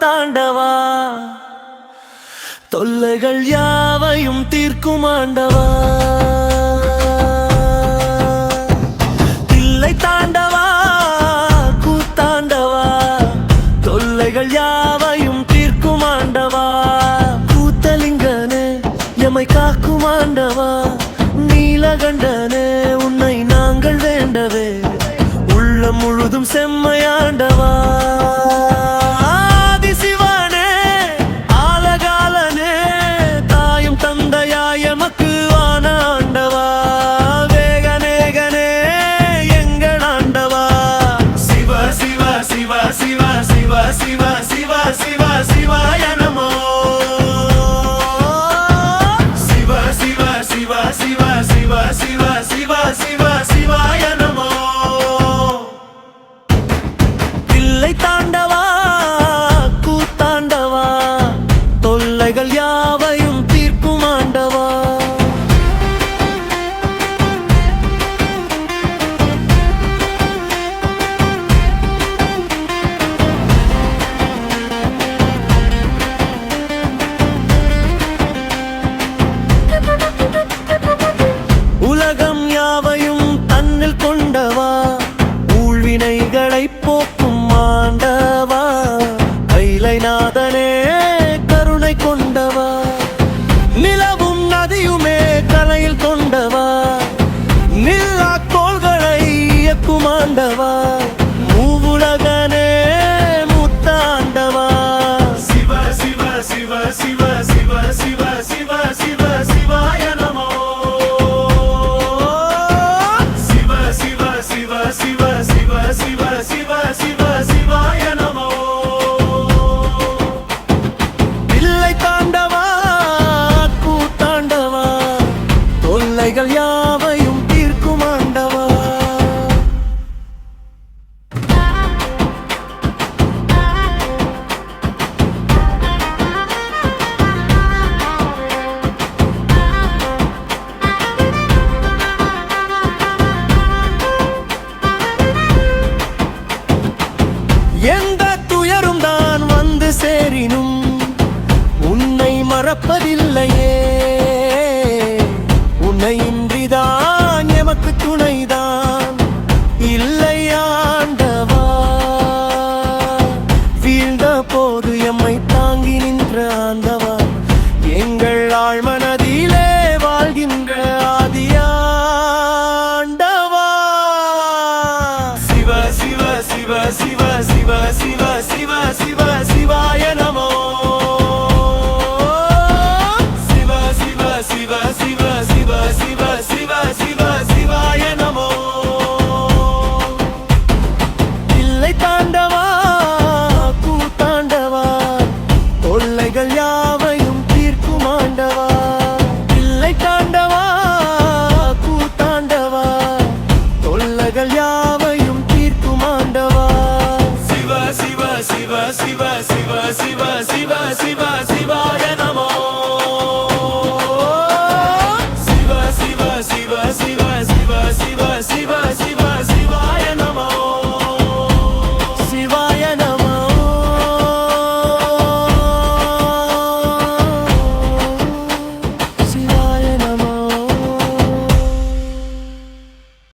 தாண்டவா? தொல்லைகள் யாவையும் தீர்க்குமாண்டவா பிழைகளை போக்க மறப்பதில்லையே உன்னை இன்றிதான் எமக்கு துணைதான். இல்லை ஆண்டவா வீழ்ந்த போது எம்மை தாங்கி நின்ற ஆண்டவா. எங்கள் ஆழ்மனதிலே வாழ்கின்ற ஆதியாண்டவா சிவ சிவ சிவ சிவ. சிவ சிவ சிவ சிவ சிவ சிவ சிவாய நமோ இல்லை தாண்டவா கூத்தாண்டவா தொல்லைகள் யாவையும் தீர்க்கும் ஆண்டவா இல்லை தாண்டவா கூத்தாண்டவா தொல்லைகள் யாவையும் தீர்க்கும் ஆண்டவா சிவ சிவ சிவ சிவ சிவ சிவ சிவ சிவ